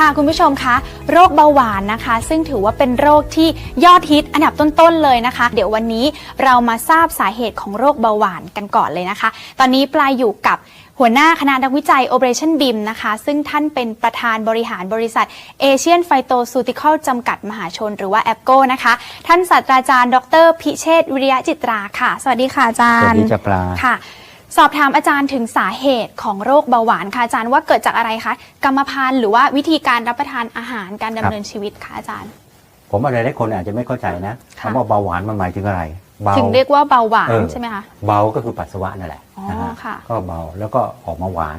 ค่ะคุณผู้ชมคะโรคเบาหวานนะคะ ซึ่งถือว่าเป็นโรคที่ยอดฮิตอันดับต้นๆเลยนะคะ เดี๋ยววันนี้เรามาทราบสาเหตุของโรคเบาหวานกันก่อนเลยนะคะ ตอนนี้ปลายอยู่กับหัวหน้าคณะนักวิจัย Operation BIM นะคะ ซึ่งท่านเป็นประธานบริหารบริษัท Asian Phytoceutical จำกัดมหาชนหรือว่า a p c o นะคะ ท่านศาสตราจารย์ ดร พิเชษฐ์วิริยะจิตราค่ะ สวัสดีค่ะอาจาสวัรสย์ดีจ้าปลาค่ะ สอบถามอาจารย์ถึงสาเหตุของโรคเบาหวานค่ะอาจารย์ว่าเกิดจากอะไรคะกรรมพันธุ์หรือว่าวิธีการรับประทานอาหารการดำเนินชีวิตคะอาจารย์ ผมอะไรหลายคนอาจจะไม่เข้าใจนะค่ะ คำว่าเบาหวานมันหมายถึงอะไร เบา ถึงเรียกว่าเบาหวานเออ ใช่ไหมคะเบาก็คือปัสสาวะนั่นแหละอ๋อนะฮะค่ะก็เบาแล้วก็ออกมาหวาน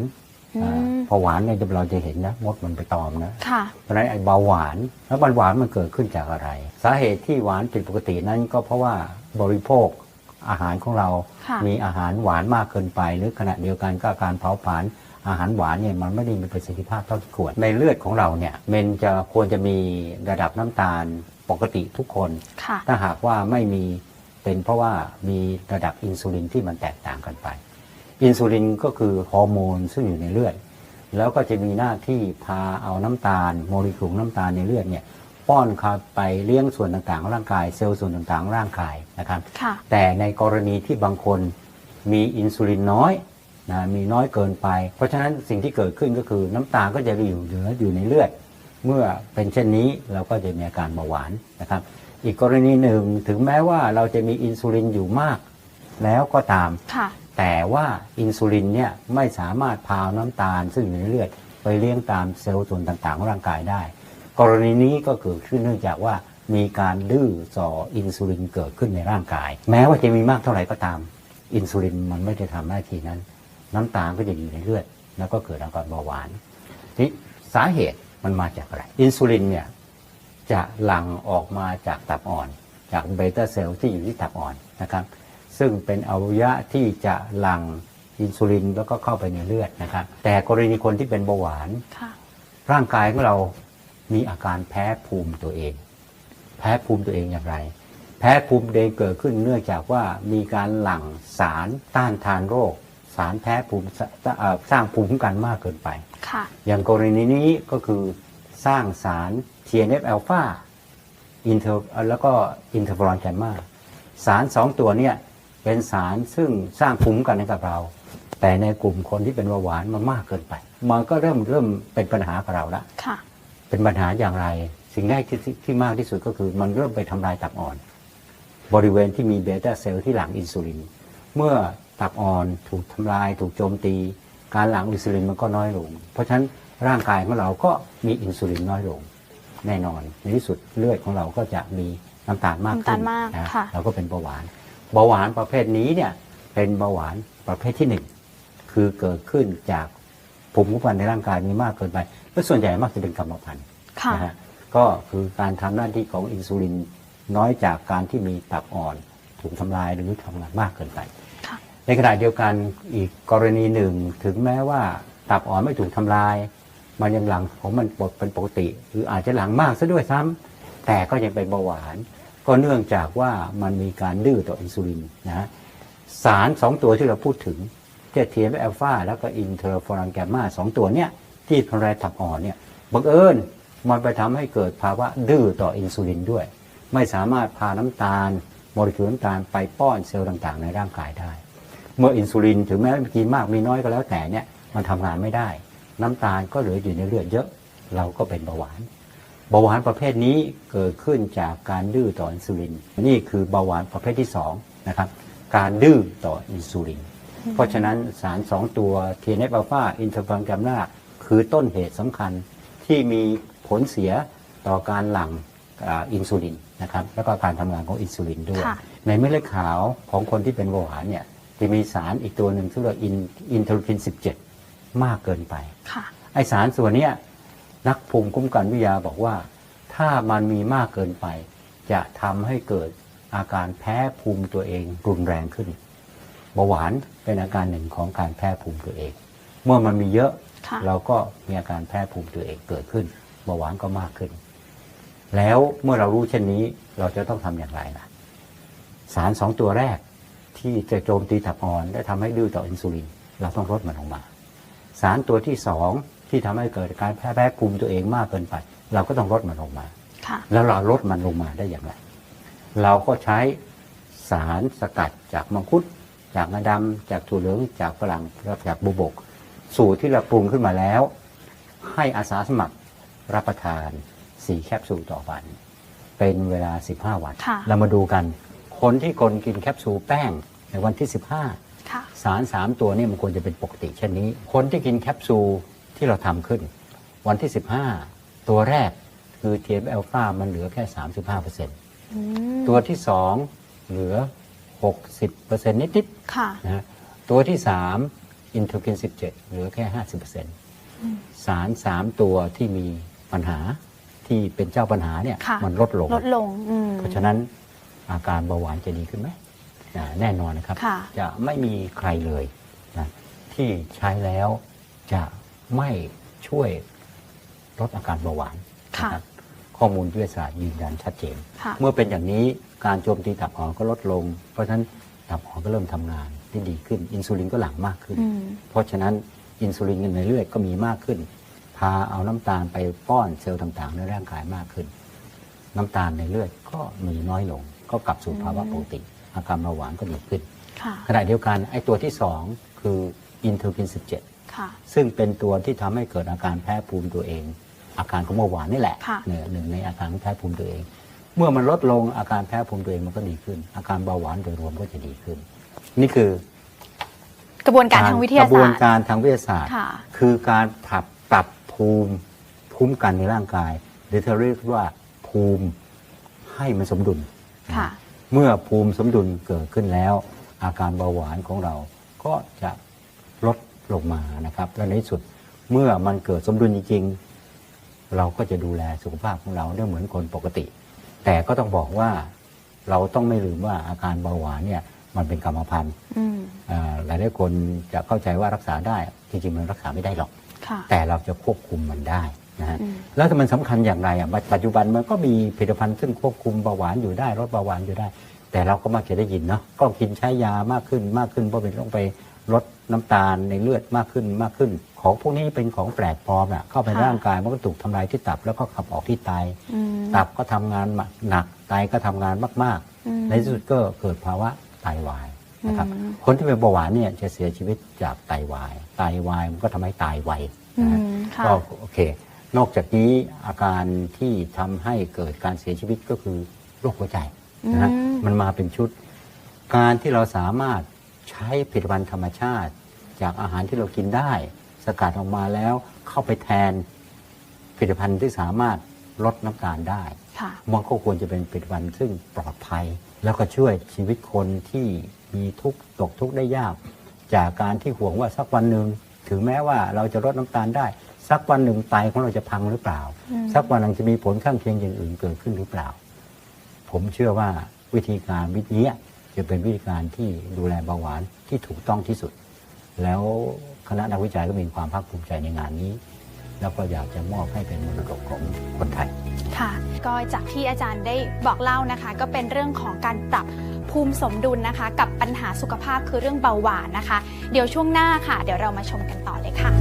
อือ่ามพอหวานเนี่ยเราจะเห็นนะมดมันไปตอมนะ ค่ะ เพราะฉะนั้นไอ้เบาหวานแล้วมันหวานมันเกิดขึ้นจากอะไร สาเหตุที่หวานผิดปกตินั้นก็เพราะว่าบริโภค อาหารของเราค่ะมีอาหารหวานมากเกินไป หรือขณะเดียวกันก็การเผาผลาญอาหารหวานเนี่ยมันไม่ได้มีประสิทธิภาพเท่าที่ควรในเลือดของเราเนี่ยมันจะควรจะมีระดับน้ำตาลปกติทุกคนค่ะถ้าหากว่าไม่มีเป็นเพราะว่ามีระดับอินซูลินที่มันแตกต่างกันไป อินซูลินก็คือฮอร์โมนซึ่งอยู่ในเลือด แล้วก็จะมีหน้าที่พาเอาน้ำตาล โมเลกุลน้ำตาลในเลือดเนี่ย ป้อนเข้าไปเลี้ยงส่วนต่างๆของร่างกาย เซลล์ส่วนต่างๆของร่างกายนะครับค่ะแต่ในกรณีที่บางคนมีอินซูลินน้อยนะมีน้อยเกินไป เพราะฉะนั้นสิ่งที่เกิดขึ้นก็คือน้ำตาลก็จะอยู่เหลืออยู่ในเลือด เมื่อเป็นเช่นนี้เราก็จะมีอาการเบาหวานนะครับ อีกกรณีหนึ่งถึงแม้ว่าเราจะมีอินซูลินอยู่มาก แล้วก็ตามค่ะแต่ว่าอินซูลินเนี่ยไม่สามารถพาน้ำตาลซึ่งอยู่ในเลือด ไปเลี้ยงตามเซลล์ส่วนต่างๆของร่างกายได้ กรณีนี้ก็เกิดขึ้นเนื่องจากว่ามีการดื้อต่ออินซูลินเกิดขึ้นในร่างกาย แม้ว่าจะมีมากเท่าไหร่ก็ตาม อินซูลินมันไม่ได้ทำหน้าที่นั้น น้ำตาลก็จะอยู่ในเลือด แล้วก็เกิดอาการเบาหวานทีนี้สาเหตุมันมาจากอะไร อินซูลินเนี่ยจะหลั่งออกมาจากตับอ่อน จากเบต้าเซลล์ที่อยู่ที่ตับอ่อนนะครับ ซึ่งเป็นอวัยวะที่จะหลั่งอินซูลินแล้วก็เข้าไปในเลือดนะครับ แต่กรณีคนที่เป็นเบาหวานค่ะร่างกายของเรา มีอาการแพ้ภูมิตัวเอง แพ้ภูมิตัวเองอย่างไร แพ้ภูมิตัวเองเกิดขึ้นเนื่องจากว่ามีการหลั่งสารต้านทานโรค สารแพ้ภูมิเอ่อสร้างภูมิคุ้มกันมากเกินไปค่ะอย่างกรณีนี้ก็คือสร้างสาร TNF อ l p h a อินเทอร์แล้วก็อินเทอร์ฟอรอนแกมมาสารสองตัวเนี่ยเป็นสารซึ่งสร้างภูมิคุ้มกันให้กับเรา แต่ในกลุ่มคนที่เป็นเบาหวานมันมากเกินไป มันก็เริ่มเริ่มเป็นปัญหากับเราละค่ะ เป็นปัญหาอย่างไร สิ่งแรกที่ที่ที่มากที่สุดก็คือ มันเริ่มไปทำลายตับอ่อน บริเวณที่มีเบต้าเซลล์ที่หลั่งอินซูลิน เมื่อตับอ่อนถูกทำลาย ถูกโจมตี การหลั่งอินซูลินมันก็น้อยลง เพราะฉะนั้นร่างกายของเราก็มีอินซูลินน้อยลง แน่นอน ในที่สุดเลือดของเราก็จะมีน้ำตาลมากขึ้นน้ำตาลมากนะค่ะเราก็เป็นเบาหวานเบาหวานประเภทนี้เนี่ยเป็นเบาหวานประเภทที่หนึ่งคือเกิดขึ้นจากภูมิคุ้มกันในร่างกายมีมากเกินไป และส่วนใหญ่มักจะเป็นกรรมพันธุ์ค่ะ นะฮะก็คือการทำหน้าที่ของอินซูลินน้อยจากการที่มีตับอ่อนถูกทำลายหรือทำงานมากเกินไป ค่ะ ในขณะเดียวกันอีกกรณีหนึ่งถึงแม้ว่าตับอ่อนไม่ถูกทำลาย มันยังหลังของมันปกเป็นปกติ หรืออาจจะหลังมากซะด้วยซ้ำแต่ก็ยังเป็นเบาหวาน ก็เนื่องจากว่ามันมีการดื้อต่ออินซูลินนะฮะสารสองตัวที่เราพูดถึงเจทีเอฟอลฟาแล้วก็อินเทอร์ฟอรันแกมมาสองตัวเนี่ย ที่ทำลายตับอ่อนเนี่ยบังเอิญมันไปทำให้เกิดภาวะดื้อต่ออินซูลินด้วย ไม่สามารถพาน้ำตาลโมเลกุลน้ำตาลไปป้อนเซลล์ต่างๆ ในร่างกายได้ เมื่ออินซูลินถึงแม้กินมากมีน้อยก็แล้วแต่เนี่ยมันทำงานไม่ได้ น้ำตาลก็เหลืออยู่ในเลือดเยอะ เราก็เป็นเบาหวาน เบาหวานประเภทนี้เกิดขึ้นจากการดื้อต่ออินซูลิน นี่คือเบาหวานประเภทที่สองนะครับการดื้อต่ออินซูลิน เพราะฉะนั้นสารสองตัว TNF อัลฟาอินเทอร์ฟอนแกมนา คือต้นเหตุสำคัญที่มีผลเสียต่อการหลั่งอ่าอินซูลินนะครับแล้วก็การทำงานของอินซูลินด้วยค่ะในเม็ดเลือดขาวของคนที่เป็นเบาหวานเนี่ยจะมีสารอีกตัวหนึ่งที่เรียกว่าอินอินเทอร์ฟิน 17 มากเกินไปค่ะไอสารส่วนเนี้ยนักภูมิคุ้มกันวิทยาบอกว่า ถ้ามันมีมากเกินไป จะทำให้เกิดอาการแพ้ภูมิตัวเองรุนแรงขึ้นเบาหวานเป็นอาการหนึ่งของการแพ้ภูมิตัวเอง เมื่อมันมีเยอะค่ะ เราก็มีอาการแพ้ภูมิตัวเองเกิดขึ้นเบาหวานก็มากขึ้น แล้วเมื่อเรารู้เช่นนี้เราจะต้องทำอย่างไรล่ะสารสองตัวแรกที่จะโจมตีตับอ่อนและทำให้ดื้อต่ออินซูลินเราต้องลดมันลงมา สารตัวที่สองที่ทำให้เกิดการแพ้แพ้คุมตัวเองมากเกินไป เราก็ต้องลดมันลงมาค่ะแล้วเราลดมันลงมาได้อย่างไร เราก็ใช้สารสกัดจากมังคุด จากงาดำจากถั่วเหลืองจากฝรั่งและจากบุบก สูตรที่เราปรุงขึ้นมาแล้ว ให้อาสาสมัครรับประทาน4แคปซูลต่อวัน เป็นเวลา 15 วันค่ะเรามาดูกัน คนที่คนกินแคปซูลแป้งในวันที่ 15ค่ะสาร 3 ตัวนี้มันควรจะเป็นปกติเช่นนี้ คนที่กินแคปซูลที่เราทำขึ้น วันที่ 15 ตัวแรกคือ TNF อ l p h a มันเหลือแค่ 35%อืมตัวที่ 2 เหลือ 60%นิดค่ะๆนะฮะตัวที่ 3 อินเทอร์กิน 17 เหลือแค่ 50%สาร 3 ตัวที่มีปัญหาที่เป็นเจ้าปัญหาเนี่ยค่ะมันลดลง ลดลงอืม เพราะฉะนั้นอาการเบาหวานจะดีขึ้นไหมอ่าแน่นอนนะครับ ค่ะ จะไม่มีใครเลยนะที่ใช้แล้วจะไม่ช่วยลดอาการเบาหวานค่ะ นะครับข้อมูลวิทยาศาสตร์ยืนยันชัดเจน ค่ะ เมื่อเป็นอย่างนี้การโจมตีตับอ่อนก็ลดลง เพราะฉะนั้น ตับอ่อนก็เริ่มทำงานได้ดีขึ้น อินซูลินก็หลั่งมากขึ้นอืมเพราะฉะนั้นอินซูลินในเลือดก็มีมากขึ้น พาเอาน้ำตาลไปป้อนเซลล์ต่างๆ ในร่างกายมากขึ้น น้ำตาลในเลือดก็มีน้อยลง ก็กลับสู่ภาวะปกติ อาการเบาหวานก็ดีขึ้นค่ะขณะเดียวกันไอ้ตัวที่ 2 คืออินเทอร์กินค่ะ17 ซึ่งเป็นตัวที่ทำให้เกิดอาการแพ้ภูมิตัวเอง อาการของเบาหวานนี่แหละค่ะเนี่ยหนึ่งในอาการของแพ้ภูมิตัวเอง เมื่อมันลดลงอาการแพ้ภูมิตัวเองมันก็ดีขึ้น อาการเบาหวานโดยรวมก็จะดีขึ้น นี่คือกระบวนการทางวิทยากระบวศานสตร์การทางวิทยาศาสตร์ค่ะคือการปรับปรับภูมิคุ้มกันในร่างกายหรือที่เราเรียกว่าภูมิให้มันสมดุลค่ะเมื่อภูมิสมดุลเกิดขึ้นแล้ว อาการเบาหวานของเราก็จะลดลงมานะครับ และในที่สุดเมื่อมันเกิดสมดุลจริง ๆ เราก็จะดูแลสุขภาพของเราได้เหมือนคนปกติ แต่ก็ต้องบอกว่าเราต้องไม่ลืมว่าอาการเบาหวานเนี่ยมันเป็นกรรมพันธุ์อืมอ่าหลายหลายๆคนจะเข้าใจว่ารักษาได้จริงๆมันรักษาไม่ได้หรอกค่ะแต่เราจะควบคุมมันได้นะฮะอืมแล้วถ้ามันสำคัญอย่างไรอะปัจปัจจุบันมันก็มีผลิตภัณฑ์ซึ่งควบคุมเบาหวานอยู่ได้ลดเบาหวานอยู่ได้ แต่เราก็มักจะได้ยินเนาะก็กินใช้ยามากขึ้นมากขึ้นเพราะเป็นต้องไป ลดน้ำตาลในเลือดมากขึ้นมากขึ้น ของพวกนี้เป็นของแปลกปลอมอะเข้าไปในค่ะร่างกายมันก็ถูกทำลายที่ตับแล้วก็ขับออกที่ไตอืมตับก็ทำงานหนักไตก็ทำงานมากอืมๆในที่สุดก็เกิดภาวะไตวายนะครับอืมคนที่เป็นเบาหวานเนี่ยจะเสียชีวิตจากไตวาย ไตวายมันก็ทำให้ตายไวอืนะฮะมค่ะก็โอเค นอกจากนี้อาการที่ทำให้เกิดการเสียชีวิตก็คือโรคหัวใจนะฮะอืมมันมาเป็นชุด การที่เราสามารถ ใช้ผลิตภัณฑ์ธรรมชาติ จากอาหารที่เรากินได้ สกัดออกมาแล้วเข้าไปแทนผลิตภัณฑ์ที่สามารถลดน้ำตาลได้ค่ะมันก็ควรจะเป็นผลิตภัณฑ์ซึ่งปลอดภัย แล้วก็ช่วยชีวิตคนที่มีทุกข์ตกทุกข์ได้ยาก จากการที่ห่วงว่าสักวันหนึ่งถึงแม้ว่าเราจะลดน้ำตาลได้ สักวันหนึ่งไตของเราจะพังหรือเปล่าอืมสักวันหนึ่งจะมีผลข้างเคียงอย่างอื่นเกิดขึ้นหรือเปล่า ผมเชื่อว่าวิธีการวิธีเนี้ย จะเป็นวิธีการที่ดูแลเบาหวานที่ถูกต้องที่สุด แล้วคณะนักวิจัยก็มีความภาคภูมิใจในงานนี้ แล้วก็อยากจะมอบให้เป็นมรดกของคนไทย ค่ะ ก็จากที่อาจารย์ได้บอกเล่านะคะ ก็เป็นเรื่องของการปรับภูมิสมดุลนะคะ กับปัญหาสุขภาพคือเรื่องเบาหวานนะคะ เดี๋ยวช่วงหน้าค่ะ เดี๋ยวเรามาชมกันต่อเลยค่ะ